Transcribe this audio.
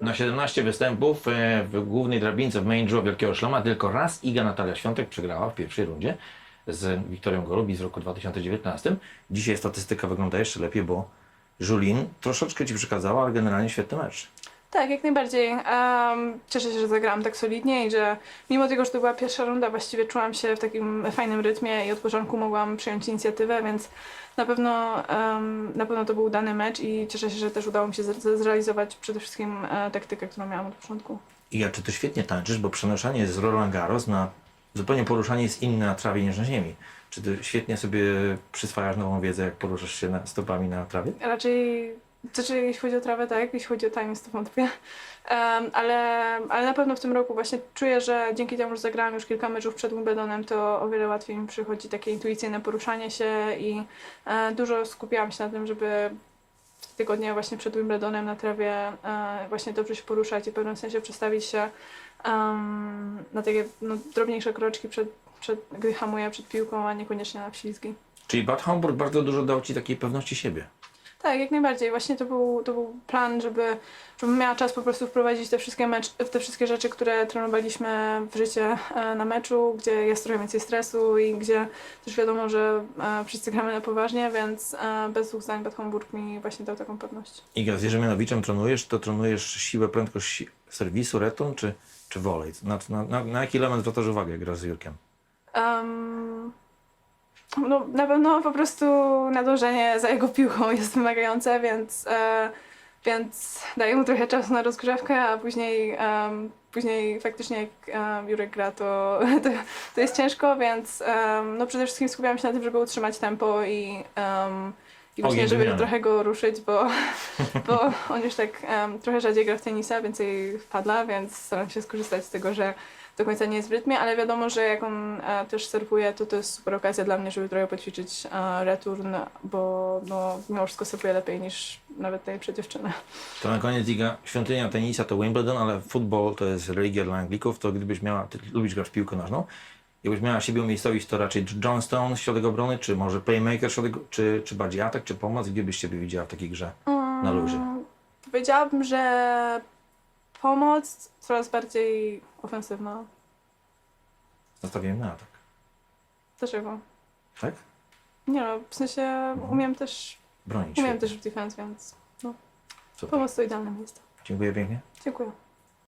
Na 17 występów e, w głównej drabince w main draw Wielkiego Szlama tylko raz Iga Natalia Świątek przegrała w pierwszej rundzie z Wiktorią Golubi z roku 2019. Dzisiaj statystyka wygląda jeszcze lepiej, bo Julin troszeczkę Ci przekazała, ale generalnie świetny mecz. Tak, jak najbardziej. Em, cieszę się, że zagrałam tak solidnie i że mimo tego, że to była pierwsza runda, właściwie czułam się w takim fajnym rytmie i od początku mogłam przyjąć inicjatywę, więc na pewno, em, na pewno to był udany mecz i cieszę się, że też udało mi się zre- zrealizować przede wszystkim e, taktykę, którą miałam od początku. Iga, czy Ty świetnie tańczysz, bo przenoszenie z Roland Garros na zupełnie poruszanie jest inne na trawie niż na ziemi. Czy Ty świetnie sobie przyswajasz nową wiedzę, jak poruszasz się na, stopami na trawie? Raczej, znaczy jeśli chodzi o trawę, tak, jeśli chodzi o timing, to wątpię. Em, ale, ale na pewno w tym roku właśnie czuję, że dzięki temu, że zagrałam już kilka meczów przed Wimbledonem, to o wiele łatwiej mi przychodzi takie intuicyjne poruszanie się i e, dużo skupiałam się na tym, żeby w te tygodnie właśnie przed Wimbledonem na trawie e, właśnie dobrze się poruszać i w pewnym sensie przestawić się em, na takie no, drobniejsze kroczki, przed, przed, gdy hamuję przed piłką, a niekoniecznie na wślizgi. Czyli Bad Homburg bardzo dużo dał Ci takiej pewności siebie. Tak, jak najbardziej. Właśnie to był, to był plan, żeby, żebym miała czas po prostu wprowadzić te wszystkie, mecz, te wszystkie rzeczy, które trenowaliśmy w życie e, na meczu, gdzie jest trochę więcej stresu i gdzie też wiadomo, że e, wszyscy gramy na poważnie, więc e, bez dwóch zdań Bad Homburg mi właśnie dał taką pewność. Iga, z Jerzemianowiczem trenujesz, to trenujesz siłę, prędkość serwisu, return czy, czy volley? Na, na, na, na jaki element zwracasz uwagę, jak grasz z Jurkiem? Um, no, na pewno po prostu nadążenie za jego piłką jest wymagające, więc, e, więc daję mu trochę czasu na rozgrzewkę, a później, em, później faktycznie jak em, Jurek gra, to, to, to jest ciężko, więc em, no przede wszystkim skupiam się na tym, żeby utrzymać tempo i, em, i właśnie, żeby trochę go ruszyć, bo, bo on już tak em, trochę rzadziej gra w tenisa, więcej wpadla, więc staram się skorzystać z tego, że do końca nie jest w rytmie, ale wiadomo, że jak on e, też serwuje, to to jest super okazja dla mnie, żeby trochę poćwiczyć e, return, bo no, mimo wszystko serwuje lepiej niż nawet najlepsze dziewczyny. To na koniec Iga, świątynia tenisa to Wimbledon, ale futbol to jest religia dla Anglików, to gdybyś miała, ty lubisz grać w piłkę nożną, jakbyś miała siebie umiejscowić, to raczej John Stone, środek obrony, czy może playmaker, środek, czy, czy bardziej atak, czy pomoc, gdzie byś siebie widziała w takiej grze na luzie? Mm, Powiedziałabym, że pomoc coraz bardziej ofensywna. Nastawiłem na atak, Dlaczego? tak? Nie no, w sensie umiem też, Bronić umiem się. też w defense, więc Super. pomoc to idealne miejsce. Dziękuję pięknie. Dziękuję.